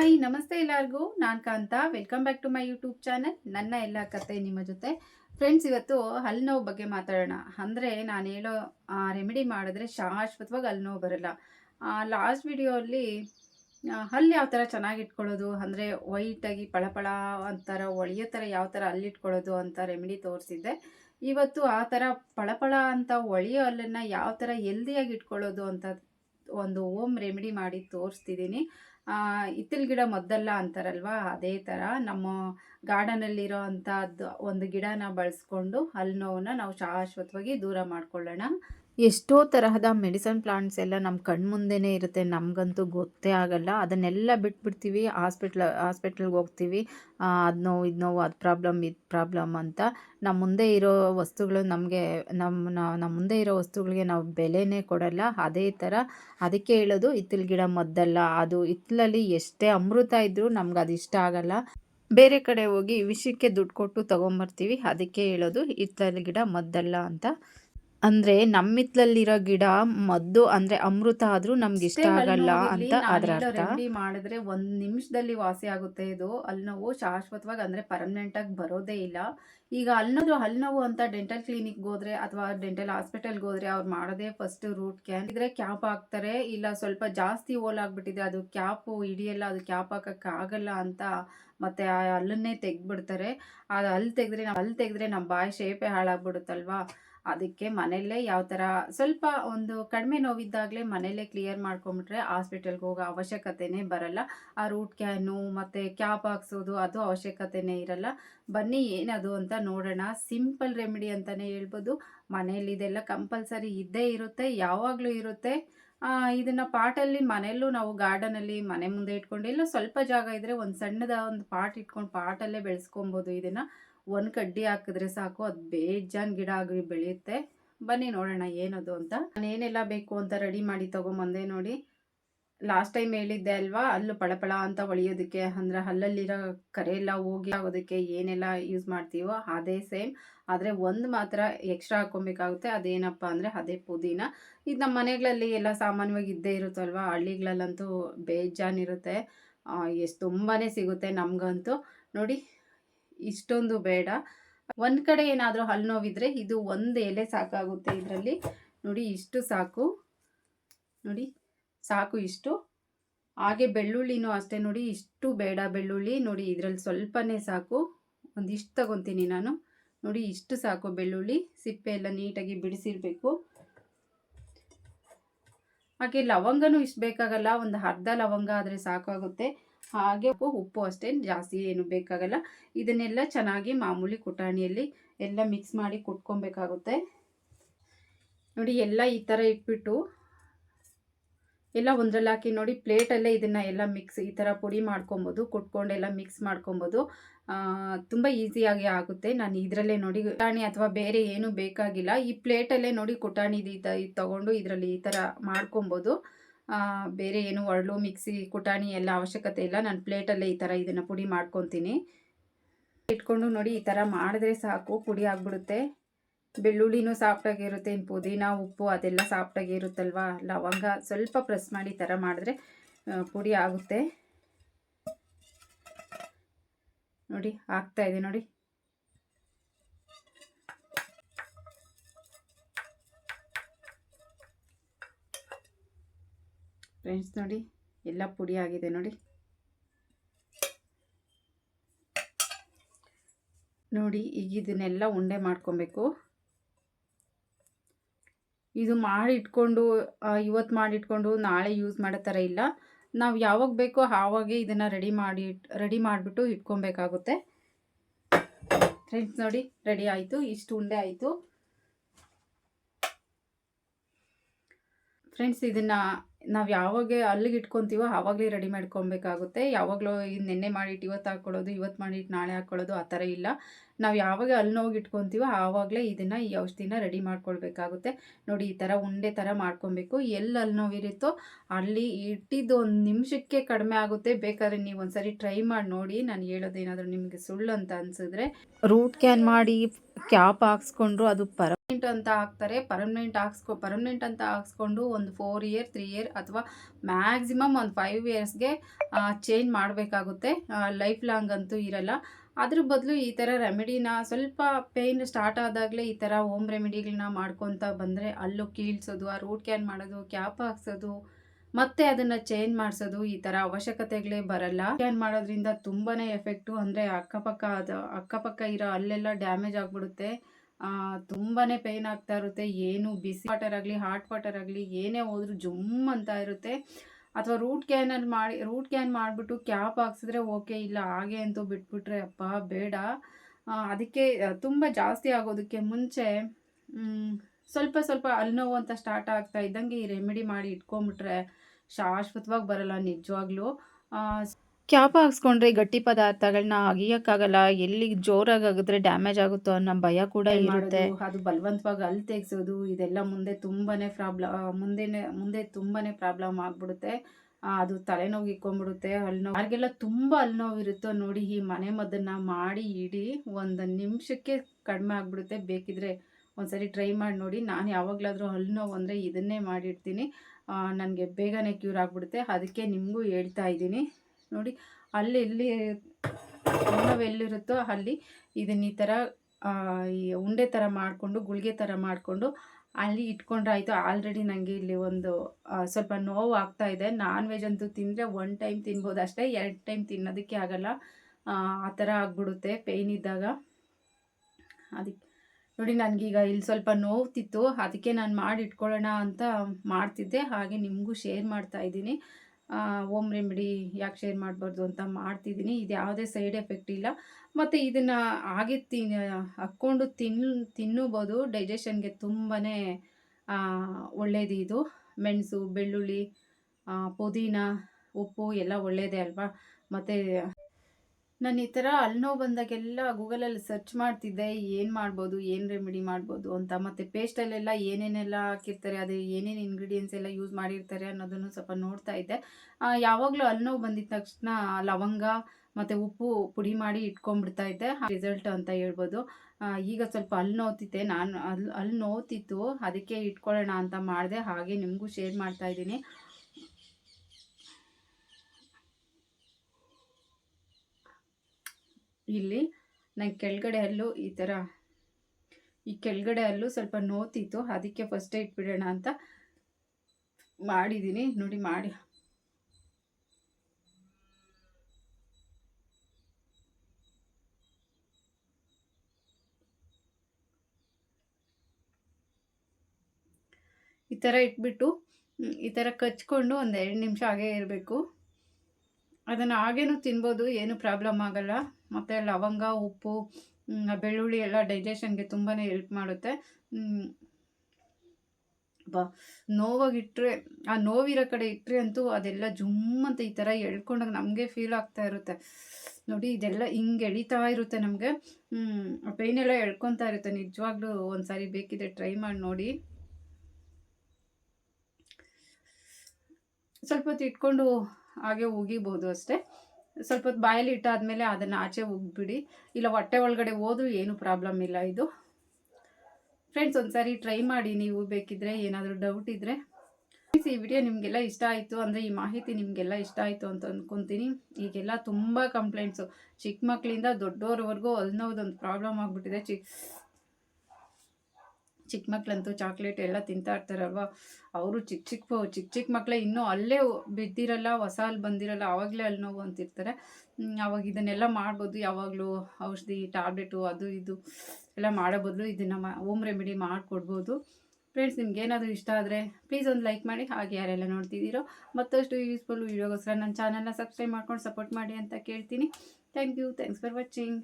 Hi, ನಮಸ್ತೆ ಎಲ್ಲರಿಗೂ. ನಾನು Kanta. Welcome back to my YouTube channel ನನ್ನ ಎಲ್ಲ ಕತೆ ನಿಮ್ಮ ಜೊತೆ. ಫ್ರೆಂಡ್ಸ್ ಇವತ್ತು ಹಲ್ಲು ಬಗ್ಗೆ ಮಾತಾಡೋಣ. ಅಂದರೆ ನಾನು ಹೇಳೋ ರೆಮಿಡಿ ಮಾಡಿದ್ರೆ ಶಾಶ್ವತವಾಗಿ ಹಲ್ಲು ನೋವು ಬರಲ್ಲ. ಲಾಸ್ಟ್ ವಿಡಿಯೋಲ್ಲಿ ಹಲ್ಲು ಯಾವ ಥರ ಚೆನ್ನಾಗಿ ಇಟ್ಕೊಳ್ಳೋದು? ಅಂದರೆ ವೈಟಾಗಿ ಪಳಪಳ ಅಂತಾರ ಒಳೆಯೋ ಥರ ಯಾವ ಥರ ಹಲ್ಲಿಟ್ಕೊಳ್ಳೋದು ಅಂತ ರೆಮಿಡಿ ತೋರಿಸಿದ್ದೆ. ಇವತ್ತು ಆ ಥರ ಪಳಪಳ ಅಂತ ಒಳೆಯೋ ಹಲ್ಲನ್ನು ಯಾವ ಥರ ಹೆಲ್ದಿಯಾಗಿ ಇಟ್ಕೊಳ್ಳೋದು ಅಂತ ಒಂದು ಓಮ್ ರೆಮಿಡಿ ಮಾಡಿ ತೋರಿಸ್ತಿದ್ದೀನಿ. ಇತ್ತಲ್ ಗಿಡ ಮದ್ದಲ್ಲ ಅಂತಾರಲ್ವಾ, ಅದೇ ಥರ ನಮ್ಮ ಗಾರ್ಡನಲ್ಲಿರೋ ಅಂಥದ್ದು ಒಂದು ಗಿಡನ ಬಳಸ್ಕೊಂಡು ಹಲ್ಲು ನೋವನ್ನು ನಾವು ಶಾಶ್ವತವಾಗಿ ದೂರ ಮಾಡ್ಕೊಳ್ಳೋಣ. ಎಷ್ಟೋ ತರಹದ ಮೆಡಿಸನ್ ಪ್ಲಾಂಟ್ಸ್ ಎಲ್ಲ ನಮ್ಮ ಕಣ್ಮುಂದೆನೇ ಇರುತ್ತೆ. ನಮಗಂತೂ ಗೊತ್ತೇ ಆಗಲ್ಲ. ಅದನ್ನೆಲ್ಲ ಬಿಟ್ಬಿಡ್ತೀವಿ. ಹಾಸ್ಪಿಟ್ಲ್, ಹಾಸ್ಪಿಟ್ಲ್ಗೆ ಹೋಗ್ತೀವಿ. ಅದು ನೋವು, ಇದು ನೋವು, ಅದು ಪ್ರಾಬ್ಲಮ್, ಇದು ಪ್ರಾಬ್ಲಮ್ ಅಂತ. ನಮ್ಮ ಮುಂದೆ ಇರೋ ವಸ್ತುಗಳು ನಮಗೆ ನಮ್ಮ ನಮ್ಮ ಮುಂದೆ ಇರೋ ವಸ್ತುಗಳಿಗೆ ನಾವು ಬೆಲೆನೇ ಕೊಡಲ್ಲ. ಅದೇ ಥರ ಅದಕ್ಕೆ ಹೇಳೋದು ಹಿತ್ತಲ ಗಿಡ ಮದ್ದಲ್ಲ. ಅದು ಹಿತ್ತಲಲ್ಲಿ ಎಷ್ಟೇ ಅಮೃತ ಇದ್ದರೂ ನಮ್ಗೆ ಅದು ಇಷ್ಟ ಆಗಲ್ಲ. ಬೇರೆ ಕಡೆ ಹೋಗಿ ವಿಷಯಕ್ಕೆ ದುಡ್ಡು ಕೊಟ್ಟು ತೊಗೊಂಬರ್ತೀವಿ. ಅದಕ್ಕೆ ಹೇಳೋದು ಹಿತ್ತಲ ಗಿಡ ಮದ್ದಲ್ಲ ಅಂತ. ಅಂದ್ರೆ ನಮ್ಮಿತ್ಲಲ್ಲಿರೋ ಗಿಡ ಮದ್ದು ಅಂದ್ರೆ ಅಮೃತ ಆದ್ರೂ ನಮ್ಗೆ ಇಷ್ಟ ಆಗಲ್ಲ ಅಂತ ಅದರ ಅರ್ಥ. ಮಾಡಿದ್ರೆ ಒಂದ್ ನಿಮಿಷದಲ್ಲಿ ವಾಸಿ ಆಗುತ್ತೆ ಇದು. ಅಲ್ನೋವು ನೋವು ಶಾಶ್ವತವಾಗಿ ಅಂದ್ರೆ ಪರ್ಮನೆಂಟ್ ಆಗಿ ಬರೋದೇ ಇಲ್ಲ. ಈಗ ಅಲ್ಲಿ ಹಲ್ನೋವು ನೋವು ಅಂತ ಡೆಂಟಲ್ ಕ್ಲಿನಿಕ್ ಹೋದ್ರೆ ಅಥವಾ ಡೆಂಟಲ್ ಹಾಸ್ಪಿಟಲ್ಗೆ ಹೋದ್ರೆ ಅವ್ರು ಮಾಡೋದೇ ಫಸ್ಟ್ ರೂಟ್ ಕ್ಯಾನ್ ಇದ್ರೆ ಕ್ಯಾಪ್ ಹಾಕ್ತಾರೆ. ಇಲ್ಲ ಸ್ವಲ್ಪ ಜಾಸ್ತಿ ಓಲ್ ಆಗ್ಬಿಟ್ಟಿದೆ ಅದು ಕ್ಯಾಪು ಹಿಡಿಯಲ್ಲ ಅದು ಕ್ಯಾಪ್ ಹಾಕಕ್ ಆಗಲ್ಲ ಅಂತ ಮತ್ತೆ ಆ ಹಲ್ಲನ್ನೇ ತೆಗ್ದ್ಬಿಡ್ತಾರೆ. ಅದು ಅಲ್ಲಿ ತೆಗೆದ್ರೆ ಹಲ್ಲು ತೆಗೆದ್ರೆ ನಮ್ಮ ಬಾಯಿ ಶೇಪೆ ಹಾಳಾಗ್ಬಿಡುತ್ತಲ್ವಾ? ಅದಕ್ಕೆ ಮನೆಯಲ್ಲೇ ಯಾವ ಥರ ಸ್ವಲ್ಪ ಒಂದು ಕಡಿಮೆ ನೋವಿದ್ದಾಗಲೇ ಮನೆಯಲ್ಲೇ ಕ್ಲಿಯರ್ ಮಾಡ್ಕೊಂಬಿಟ್ರೆ ಹಾಸ್ಪಿಟಲ್ಗೆ ಹೋಗೋ ಅವಶ್ಯಕತೆನೇ ಬರಲ್ಲ. ಆ ರೂಟ್ ಕ್ಯಾನು ಮತ್ತು ಕ್ಯಾಪ್ ಹಾಕ್ಸೋದು ಅದು ಅವಶ್ಯಕತೆನೇ ಇರಲ್ಲ. ಬನ್ನಿ ಏನದು ಅಂತ ನೋಡೋಣ. ಸಿಂಪಲ್ ರೆಮಿಡಿ ಅಂತಲೇ ಹೇಳ್ಬೋದು. ಮನೆಯಲ್ಲಿ ಇದೆಲ್ಲ ಕಂಪಲ್ಸರಿ ಇದ್ದೇ ಇರುತ್ತೆ, ಯಾವಾಗಲೂ ಇರುತ್ತೆ. ಇದನ್ನು ಪಾಟಲ್ಲಿ ಮನೆಯಲ್ಲೂ ನಾವು ಗಾರ್ಡನಲ್ಲಿ ಮನೆ ಮುಂದೆ ಇಟ್ಕೊಂಡು, ಇಲ್ಲ ಸ್ವಲ್ಪ ಜಾಗ ಇದ್ದರೆ ಒಂದು ಸಣ್ಣದ ಒಂದು ಪಾಟ್ ಇಟ್ಕೊಂಡು ಪಾಟಲ್ಲೇ ಬೆಳೆಸ್ಕೊಬೋದು ಇದನ್ನು. ಒಂದು ಕಡ್ಡಿ ಹಾಕಿದ್ರೆ ಸಾಕು, ಅದು ಬೇಜಾನ್ ಗಿಡ ಆಗಿ ಬೆಳೆಯುತ್ತೆ. ಬನ್ನಿ ನೋಡೋಣ ಏನದು ಅಂತ. ಏನೆಲ್ಲ ಬೇಕು ಅಂತ ರೆಡಿ ಮಾಡಿ ತೊಗೊಂಬಂದೆ ನೋಡಿ. ಲಾಸ್ಟ್ ಟೈಮ್ ಹೇಳಿದ್ದೆ ಅಲ್ವಾ, ಹಲ್ಲು ಪಳಪಳ ಅಂತ ಹೊಳಿಯೋದಕ್ಕೆ, ಅಂದ್ರೆ ಅಲ್ಲಲ್ಲಿರೋ ಕರೆ ಎಲ್ಲ ಹೋಗಿ ಆಗೋದಕ್ಕೆ ಏನೆಲ್ಲ ಯೂಸ್ ಮಾಡ್ತೀವೋ ಅದೇ ಸೇಮ್ ಆದರೆ ಒಂದು ಮಾತ್ರ ಎಕ್ಸ್ಟ್ರಾ ಹಾಕೊಬೇಕಾಗುತ್ತೆ ಅದೇನಪ್ಪ ಅಂದರೆ ಅದೇ ಪುದೀನ. ಇದು ನಮ್ಮ ಮನೆಗಳಲ್ಲಿ ಎಲ್ಲ ಸಾಮಾನ್ಯವಾಗಿ ಇದ್ದೇ ಇರುತ್ತಲ್ವ, ಹಳ್ಳಿಗಳಲ್ಲಂತೂ ಬೇಜಾನಿರುತ್ತೆ ಎಷ್ಟು ತುಂಬಾ ಸಿಗುತ್ತೆ ನಮಗಂತೂ. ನೋಡಿ ಇಷ್ಟೊಂದು ಬೇಡ. ಒಂದು ಕಡೆ ಏನಾದರೂ ಹಲ್ಲು ನೋವಿದ್ರೆ ಇದು ಒಂದು ಎಲೆ ಸಾಕಾಗುತ್ತೆ ಇದರಲ್ಲಿ. ನೋಡಿ, ಇಷ್ಟು ಸಾಕು. ನೋಡಿ, ಸಾಕು ಇಷ್ಟು. ಹಾಗೆ ಬೆಳ್ಳುಳ್ಳಿನೂ ಅಷ್ಟೇ. ನೋಡಿ, ಇಷ್ಟು ಬೇಡ ಬೆಳ್ಳುಳ್ಳಿ. ನೋಡಿ, ಇದರಲ್ಲಿ ಸ್ವಲ್ಪನೇ ಸಾಕು. ಒಂದಿಷ್ಟು ತಗೊತೀನಿ ನಾನು. ನೋಡಿ, ಇಷ್ಟು ಸಾಕು ಬೆಳ್ಳುಳ್ಳಿ. ಸಿಪ್ಪೆ ಎಲ್ಲ ನೀಟಾಗಿ ಬಿಡಿಸಿರಬೇಕು. ಹಾಗೆ ಲವಂಗನೂ ಇಷ್ಟು ಬೇಕಾಗಲ್ಲ. ಒಂದು ಅರ್ಧ ಲವಂಗ ಆದರೆ ಸಾಕಾಗುತ್ತೆ. ಹಾಗೆ ಉಪ್ಪು ಅಷ್ಟೇ, ಜಾಸ್ತಿ ಏನು ಬೇಕಾಗಲ್ಲ. ಇದನ್ನೆಲ್ಲ ಚೆನ್ನಾಗಿ ಮಾಮೂಲಿ ಕುಟಾಣಿಯಲ್ಲಿ ಎಲ್ಲ ಮಿಕ್ಸ್ ಮಾಡಿ ಕುಟ್ಕೊಬೇಕಾಗುತ್ತೆ. ನೋಡಿ, ಎಲ್ಲ ಈ ಥರ ಇಟ್ಬಿಟ್ಟು ಎಲ್ಲ ಒಂದ್ರಲ್ಲಿ ಹಾಕಿ ನೋಡಿ, ಪ್ಲೇಟಲ್ಲೇ ಇದನ್ನು ಎಲ್ಲ ಮಿಕ್ಸ್ ಈ ಥರ ಪುಡಿ ಮಾಡ್ಕೊಬೋದು ಕುಟ್ಕೊಂಡೆಲ್ಲ ಮಿಕ್ಸ್ ಮಾಡ್ಕೊಬೋದು. ತುಂಬ ಈಸಿಯಾಗಿ ಆಗುತ್ತೆ. ನಾನು ಇದರಲ್ಲೇ ನೋಡಿ, ಕುಟಾಣಿ ಅಥವಾ ಬೇರೆ ಏನು ಬೇಕಾಗಿಲ್ಲ. ಈ ಪ್ಲೇಟಲ್ಲೇ ನೋಡಿ, ಕುಟಾಣಿ ಇದು ತಗೊಂಡು ಇದರಲ್ಲಿ ಈ ಥರ ಮಾಡ್ಕೊಬೋದು. ಬೇರೆ ಏನು ಒರಳು, ಮಿಕ್ಸಿ, ಕುಟಾಣಿ ಎಲ್ಲ ಅವಶ್ಯಕತೆ ಇಲ್ಲ. ನಾನು ಪ್ಲೇಟಲ್ಲೇ ಈ ಥರ ಇದನ್ನು ಪುಡಿ ಮಾಡ್ಕೊತೀನಿ. ಇಟ್ಕೊಂಡು ನೋಡಿ ಈ ಥರ ಮಾಡಿದ್ರೆ ಸಾಕು. ಪುಡಿ ಆಗಿಬಿಡುತ್ತೆ. ಬೆಳ್ಳುಳ್ಳಿನೂ ಸಾಫ್ಟಾಗಿರುತ್ತೆ ಇನ್ನು ಪುದೀನ, ಉಪ್ಪು ಅದೆಲ್ಲ ಸಾಫ್ಟಾಗಿ ಇರುತ್ತಲ್ವ? ಲವಂಗ ಸ್ವಲ್ಪ ಪ್ರೆಸ್ ಮಾಡಿ ಈ ಥರ ಮಾಡಿದ್ರೆ ಪುಡಿ ಆಗುತ್ತೆ. ನೋಡಿ ಆಗ್ತಾಯಿದೆ ನೋಡಿ. ಫ್ರೆಂಡ್ಸ್ ನೋಡಿ, ಎಲ್ಲ ಪುಡಿ ಆಗಿದೆ ನೋಡಿ. ನೋಡಿ, ಈಗ ಇದನ್ನೆಲ್ಲ ಉಂಡೆ ಮಾಡ್ಕೊಬೇಕು. ಇದು ಮಾಡಿ ಇಟ್ಕೊಂಡು ಇವತ್ತು ಮಾಡಿಟ್ಕೊಂಡು ನಾಳೆ ಯೂಸ್ ಮಾಡೋ ಥರ ಇಲ್ಲ. ನಾವು ಯಾವಾಗ ಬೇಕೋ ಆವಾಗೆ ಇದನ್ನು ರೆಡಿ ಮಾಡಿ ರೆಡಿ ಮಾಡಿಬಿಟ್ಟು ಇಟ್ಕೊಬೇಕಾಗುತ್ತೆ. ಫ್ರೆಂಡ್ಸ್ ನೋಡಿ ರೆಡಿ ಆಯಿತು, ಇಷ್ಟು ಉಂಡೆ ಆಯಿತು. ಫ್ರೆಂಡ್ಸ್ ಇದನ್ನು ನಾವು ಯಾವಾಗ ಅಲ್ಲಿಗೆ ಇಟ್ಕೊತೀವೋ ಆವಾಗಲೇ ರೆಡಿ ಮಾಡ್ಕೊಬೇಕಾಗುತ್ತೆ. ಯಾವಾಗಲೂ ಇದು ನೆನ್ನೆ ಮಾಡಿಟ್ಟು ಇವತ್ತು ಹಾಕ್ಕೊಳ್ಳೋದು ಇವತ್ತು ಮಾಡಿಟ್ಟು ನಾಳೆ ಹಾಕ್ಕೊಳ್ಳೋದು ಆ ಥರ ಇಲ್ಲ. ನಾವು ಯಾವಾಗ ಅಲ್ಲಿ ನೋವು ಇಟ್ಕೊತೀವೋ ಆವಾಗಲೇ ಇದನ್ನು ಈ ಔಷಧಿನ ರೆಡಿ ಮಾಡ್ಕೊಳ್ಬೇಕಾಗುತ್ತೆ. ನೋಡಿ ಈ ಥರ ಉಂಡೆ ಥರ ಮಾಡ್ಕೊಬೇಕು. ಎಲ್ಲಿ ಅಲ್ಲಿ ನೋವಿರುತ್ತೋ ಅಲ್ಲಿ ಇಟ್ಟಿದ್ದು ಒಂದು ನಿಮಿಷಕ್ಕೆ ಕಡಿಮೆ ಆಗುತ್ತೆ. ಬೇಕಾದ್ರೆ ನೀವು ಒಂದ್ಸರಿ ಟ್ರೈ ಮಾಡಿ ನೋಡಿ. ನಾನು ಹೇಳೋದೇನಾದರೂ ನಿಮಗೆ ಸುಳ್ಳು ಅಂತ ಅನಿಸಿದ್ರೆ. ರೂಟ್ ಕ್ಯಾನ್ ಮಾಡಿ ಕ್ಯಾಪ್ ಹಾಕ್ಸ್ಕೊಂಡ್ರು ಅದು ಪರ ಪರ್ಮನೆಂಟ್ ಅಂತ ಹಾಕ್ತಾರೆ. ಪರ್ಮನೆಂಟ್ ಹಾಕ್ಸ್ಕೊ ಪರ್ಮನೆಂಟ್ ಅಂತ ಹಾಕ್ಸ್ಕೊಂಡು ಒಂದು ಫೋರ್ ಇಯರ್ ತ್ರೀ ಇಯರ್ ಅಥವಾ ಮ್ಯಾಕ್ಸಿಮಮ್ ಒಂದು ಫೈವ್ ಇಯರ್ಸ್ಗೆ ಚೇಂಜ್ ಮಾಡಬೇಕಾಗುತ್ತೆ. ಲೈಫ್ ಲಾಂಗ್ ಅಂತೂ ಇರಲ್ಲ. ಅದ್ರ ಬದಲು ಈ ಥರ ರೆಮಿಡಿನ ಸ್ವಲ್ಪ ಪೇಯ್ನ್ ಸ್ಟಾರ್ಟ್ ಆದಾಗಲೇ ಈ ಥರ ಓಮ್ ರೆಮಿಡಿಗಳನ್ನ ಮಾಡ್ಕೊತ ಬಂದರೆ ಅಲ್ಲೂ ಕೀಳ್ಸೋದು, ಆ ರೂಟ್ ಕ್ಯಾನ್ ಮಾಡೋದು ಕ್ಯಾಪ್ ಹಾಕ್ಸೋದು, ಮತ್ತೆ ಅದನ್ನು ಚೇಂಜ್ ಮಾಡಿಸೋದು ಈ ಥರ ಅವಶ್ಯಕತೆಗಳೇ ಬರಲ್ಲ. ಕ್ಯಾನ್ ಮಾಡೋದ್ರಿಂದ ತುಂಬಾ ಎಫೆಕ್ಟು ಅಂದರೆ ಅಕ್ಕಪಕ್ಕ ಅದು, ಅಕ್ಕಪಕ್ಕ ಇರೋ ಅಲ್ಲೆಲ್ಲ ಡ್ಯಾಮೇಜ್ ಆಗಿಬಿಡುತ್ತೆ. ತುಂಬಾ ಪೇಯ್ನ್ ಆಗ್ತಾ ಇರುತ್ತೆ. ಏನು ಬಿಸಿ ವಾಟರ್ ಆಗಲಿ ಹಾಟ್ ವಾಟರ್ ಆಗಲಿ, ಏನೇ ಹೋದರೂ ಜುಮ್ ಅಂತ ಇರುತ್ತೆ. ಅಥವಾ ರೂಟ್ ಕ್ಯಾನಲ್ಲಿ ಮಾಡಿ ರೂಟ್ ಕ್ಯಾನ್ ಮಾಡಿಬಿಟ್ಟು ಕ್ಯಾಪ್ ಹಾಕ್ಸಿದ್ರೆ ಓಕೆ ಇಲ್ಲ ಹಾಗೆ ಅಂತೂ ಬಿಟ್ಬಿಟ್ರೆ ಅಪ್ಪ ಬೇಡ. ಅದಕ್ಕೆ ತುಂಬ ಜಾಸ್ತಿ ಆಗೋದಕ್ಕೆ ಮುಂಚೆ ಸ್ವಲ್ಪ ಸ್ವಲ್ಪ ಅಲ್ಲಿ ಅಂತ ಸ್ಟಾರ್ಟ್ ಆಗ್ತಾ ಇದ್ದಂಗೆ ಈ ರೆಮಿಡಿ ಮಾಡಿ ಇಟ್ಕೊಂಬಿಟ್ರೆ ಶಾಶ್ವತವಾಗಿ ಬರಲ್ಲ ನಿಜವಾಗ್ಲೂ. ಕ್ಯಾಪ್ ಹಾಕ್ಸ್ಕೊಂಡ್ರೆ ಗಟ್ಟಿ ಪದಾರ್ಥಗಳನ್ನ ಅಗಿಯೋಕ್ಕಾಗಲ್ಲ ಎಲ್ಲಿ ಜೋರಾಗಿ ಆಗಿದ್ರೆ ಡ್ಯಾಮೇಜ್ ಆಗುತ್ತೋ ಅನ್ನೋ ಭಯ ಕೂಡ ಇರುತ್ತೆ. ಅದು ಬಲವಂತವಾಗಿ ಅಲ್ಲಿ ತೆಗ್ಸೋದು ಇದೆಲ್ಲ ಮುಂದೆ ತುಂಬಾನೇ ಪ್ರಾಬ್ಲಮ್ ಮುಂದೆನೆ ಮುಂದೆ ತುಂಬಾನೇ ಪ್ರಾಬ್ಲಮ್ ಆಗ್ಬಿಡುತ್ತೆ. ಅದು ತಲೆನೋವು ಇಕ್ಕೊಂಡ್ಬಿಡುತ್ತೆ ನೋವು ಯಾರಿಗೆಲ್ಲ ತುಂಬ ನೋವು ಇರುತ್ತೋ ನೋಡಿ ಈ ಮನೆ ಮದ್ದನ್ನು ಮಾಡಿ ಇಡಿ ಒಂದು ನಿಮಿಷಕ್ಕೆ ಕಡಿಮೆ ಆಗಿಬಿಡುತ್ತೆ. ಬೇಕಿದ್ರೆ ಒಂದ್ಸರಿ ಟ್ರೈ ಮಾಡಿ ನೋಡಿ. ನಾನು ಯಾವಾಗಲಾದರೂ ಹಲ್ಲು ನೋವು ಅಂದರೆ ಇದನ್ನೇ ಮಾಡಿರ್ತೀನಿ ನನಗೆ ಬೇಗನೆ ಕ್ಯೂರ್ ಆಗಿಬಿಡುತ್ತೆ. ಅದಕ್ಕೆ ನಿಮಗೂ ಹೇಳ್ತಾ ಇದ್ದೀನಿ. ನೋಡಿ, ಅಲ್ಲಿ ಎಲ್ಲಿ ನೋವು ಎಲ್ಲಿರುತ್ತೋ ಅಲ್ಲಿ ಇದನ್ನ ಈ ಥರ ಈ ಉಂಡೆ ಥರ ಮಾಡಿಕೊಂಡು, ಗುಳಿಗೆ ಥರ ಮಾಡಿಕೊಂಡು ಅಲ್ಲಿ ಇಟ್ಕೊಂಡ್ರೆ ಆಯಿತು ಆಲ್ರೆಡಿ ನನಗೆ ಇಲ್ಲಿ ಒಂದು ಸ್ವಲ್ಪ ನೋವು ಆಗ್ತಾ ಇದೆ. ನಾನ್ ವೆಜ್ ಅಂತೂ ತಿಂದರೆ ಒನ್ ಟೈಮ್ ತಿನ್ಬೋದು ಅಷ್ಟೇ, ಎರಡು ಟೈಮ್ ತಿನ್ನೋದಕ್ಕೆ ಆಗಲ್ಲ. ಆ ಥರ ಆಗ್ಬಿಡುತ್ತೆ ಪೇಯ್ನ್ ಇದ್ದಾಗ. ಅದಕ್ಕೆ ನೋಡಿ ನನಗೀಗ ಇಲ್ಲಿ ಸ್ವಲ್ಪ ನೋವ್ತಿತ್ತು ಅದಕ್ಕೆ ನಾನು ಮಾಡಿ ಇಟ್ಕೊಳ್ಳೋಣ ಅಂತ ಮಾಡ್ತಿದ್ದೆ. ಹಾಗೆ ನಿಮಗೂ ಶೇರ್ ಮಾಡ್ತಾ ಇದ್ದೀನಿ. ಓಮ್ ರೆಮಿಡಿ ಯಾಕೆ ಶೇರ್ ಮಾಡಬಾರ್ದು ಅಂತ ಮಾಡ್ತಿದ್ದೀನಿ. ಇದು ಯಾವುದೇ ಸೈಡ್ ಎಫೆಕ್ಟ್ ಇಲ್ಲ. ಮತ್ತು ಇದನ್ನು ಹಾಗೆ ತಿನ್, ಹಾಕ್ಕೊಂಡು ತಿನ್, ತಿನ್ನಬೋದು. ಡೈಜೆಷನ್ಗೆ ತುಂಬಾ ಒಳ್ಳೆಯದು ಇದು. ಮೆಣಸು, ಬೆಳ್ಳುಳ್ಳಿ ಪುದೀನ, ಉಪ್ಪು ಎಲ್ಲ ಒಳ್ಳೇದೇ ಅಲ್ವಾ? ಮತ್ತು ನಾನು ಈ ಥರ ನೋವು ಬಂದಾಗೆಲ್ಲ ಗೂಗಲಲ್ಲಿ ಸರ್ಚ್ ಮಾಡ್ತಿದ್ದೆ, ಏನು ಮಾಡ್ಬೋದು, ಏನು ರೆಮಿಡಿ ಮಾಡ್ಬೋದು ಅಂತ. ಮತ್ತು ಪೇಸ್ಟಲ್ಲೆಲ್ಲ ಏನೇನೆಲ್ಲ ಹಾಕಿರ್ತಾರೆ, ಅದು ಏನೇನು ಇಂಗ್ರೀಡಿಯೆಂಟ್ಸ್ ಎಲ್ಲ ಯೂಸ್ ಮಾಡಿರ್ತಾರೆ ಅನ್ನೋದನ್ನು ಸ್ವಲ್ಪ ನೋಡ್ತಾ ಇದ್ದೆ. ಯಾವಾಗಲೂ ನೋವು ಬಂದಿದ್ದ ತಕ್ಷಣ ಲವಂಗ ಮತ್ತು ಉಪ್ಪು ಪುಡಿ ಮಾಡಿ ಇಟ್ಕೊಂಡ್ಬಿಡ್ತಾ ಇದ್ದೆ. ರಿಸಲ್ಟ್ ಅಂತ ಹೇಳ್ಬೋದು. ಈಗ ಸ್ವಲ್ಪ ಅಲ್ಲಿ ನೋತಿದ್ದೆ ನಾನು ಅಲ್ಲಿ ಅಲ್ಲಿ ನೋತಿತ್ತು ಅದಕ್ಕೆ ಇಟ್ಕೊಳ್ಳೋಣ ಅಂತ ಮಾಡಿದೆ. ಹಾಗೆ ನಿಮಗೂ ಶೇರ್ ಮಾಡ್ತಾ ಇದ್ದೀನಿ. ಇಲ್ಲಿ ನಂಗೆ ಕೆಳಗಡೆ ಅಲ್ಲೂ ಈ ಥರ ಈ ಕೆಳಗಡೆ ಅಲ್ಲೂ ಸ್ವಲ್ಪ ನೋತಿತ್ತು, ಅದಕ್ಕೆ ಫಸ್ಟೇ ಇಟ್ಬಿಡೋಣ ಅಂತ ಮಾಡಿದ್ದೀನಿ ನೋಡಿ, ಮಾಡಿ. ಈ ಥರ ಇಟ್ಬಿಟ್ಟು, ಈ ಥರ ಕಚ್ಕೊಂಡು ಒಂದು ಎರಡು ನಿಮಿಷ ಹಾಗೆ ಇರಬೇಕು. ಅದನ್ನು ಹಾಗೇನೂ ತಿನ್ಬೋದು, ಏನು ಪ್ರಾಬ್ಲಮ್ ಆಗಲ್ಲ. ಮತ್ತು ಲವಂಗ, ಉಪ್ಪು ಬೆಳ್ಳುಳ್ಳಿ ಎಲ್ಲ ಡೈಜೆಷನ್ಗೆ ತುಂಬಾ ಹೆಲ್ಪ್ ಮಾಡುತ್ತೆ. ಬಾ ನೋವಾಗಿಟ್ಟರೆ ಆ ನೋವಿರೋ ಕಡೆ ಇಟ್ಟರೆ ಅಂತೂ ಅದೆಲ್ಲ ಜುಮ್ ಅಂತ ಈ ಥರ ಎಳ್ಕೊಂಡಾಗ ನಮಗೆ ಫೀಲ್ ಆಗ್ತಾ ಇರುತ್ತೆ. ನೋಡಿ, ಇದೆಲ್ಲ ಹಿಂಗೆ ಎಳಿತಾ ಇರುತ್ತೆ ನಮಗೆ. ಪೈನ್ ಎಲ್ಲ ಎಳ್ಕೊತಾ ಇರುತ್ತೆ. ನಿಜವಾಗ್ಲೂ ಒಂದು ಸಾರಿ ಬೇಕಿದ್ರೆ ಟ್ರೈ ಮಾಡಿ ನೋಡಿ. ಸ್ವಲ್ಪ ಹೊತ್ತು ಇಟ್ಕೊಂಡು ಹಾಗೆ ಉಗಿಬೋದು ಅಷ್ಟೇ. ಸ್ವಲ್ಪ ಹೊತ್ತು ಬಾಯಲ್ಲಿ ಇಟ್ಟಾದಮೇಲೆ ಅದನ್ನು ಆಚೆ ಉಗ್ಬಿಡಿ. ಇಲ್ಲ ಹೊಟ್ಟೆ ಒಳಗಡೆ ಹೋದ್ರೂ ಏನು ಪ್ರಾಬ್ಲಮ್ ಇಲ್ಲ ಇದು. ಫ್ರೆಂಡ್ಸ್ ಒಂದ್ಸಾರಿ ಟ್ರೈ ಮಾಡಿ ನೀವು ಬೇಕಿದ್ರೆ, ಏನಾದರೂ ಡೌಟ್ ಇದ್ದರೆ ಈ ವಿಡಿಯೋ ನಿಮಗೆಲ್ಲ ಇಷ್ಟ ಆಯಿತು ಅಂದರೆ ಈ ಮಾಹಿತಿ ನಿಮಗೆಲ್ಲ ಇಷ್ಟ ಆಯಿತು ಅಂತ ಅಂದ್ಕೊತೀನಿ ಈಗೆಲ್ಲ ತುಂಬ ಕಂಪ್ಲೇಂಟ್ಸು ಚಿಕ್ಕ ಮಕ್ಕಳಿಂದ ದೊಡ್ಡವರವರೆಗೂ ಒಂದು ಪ್ರಾಬ್ಲಮ್ ಆಗಿಬಿಟ್ಟಿದೆ. ಚಿಕ್ಕ ಚಿಕ್ಕ ಮಕ್ಕಳಂತೂ ಚಾಕ್ಲೇಟ್ ಎಲ್ಲ ತಿಂತಾ ಇರ್ತಾರಲ್ವ? ಅವರು ಚಿಕ್ಕ ಚಿಕ್ಕ ಚಿಕ್ಕ ಚಿಕ್ಕ ಮಕ್ಕಳೇ ಇನ್ನೂ ಅಲ್ಲೇ ಬಿದ್ದಿರಲ್ಲ, ಹೊಸ ಅಲ್ಲಿ ಬಂದಿರಲ್ಲ ಆವಾಗಲೇ ಅಲ್ಲಿ ನೋವು ಅಂತಿರ್ತಾರೆ. ಅವಾಗ ಇದನ್ನೆಲ್ಲ ಮಾಡ್ಬೋದು, ಯಾವಾಗಲೂ ಔಷಧಿ ಟ್ಯಾಬ್ಲೆಟು ಅದು ಇದು ಎಲ್ಲ ಮಾಡೋ ಬದಲು ಇದನ್ನು ಹೋಮ್ ರೆಮಿಡಿ ಮಾಡಿಕೊಡ್ಬೋದು. ಫ್ರೆಂಡ್ಸ್ ನಿಮ್ಗೆ ಏನಾದರೂ ಇಷ್ಟ ಆದರೆ ಪ್ಲೀಸ್ ಒಂದು ಲೈಕ್ ಮಾಡಿ, ಹಾಗೆ ಯಾರೆಲ್ಲ ನೋಡ್ತಿದ್ದೀರೋ ಮತ್ತಷ್ಟು ಯೂಸ್ಫುಲ್ ವೀಡಿಯೋಗೋಸ್ಕರ ನನ್ನ ಚಾನಲ್ನ ಸಬ್ಸ್ಕ್ರೈಬ್ ಮಾಡ್ಕೊಂಡು ಸಪೋರ್ಟ್ ಮಾಡಿ ಅಂತ ಕೇಳ್ತೀನಿ. Thank you thanks for watching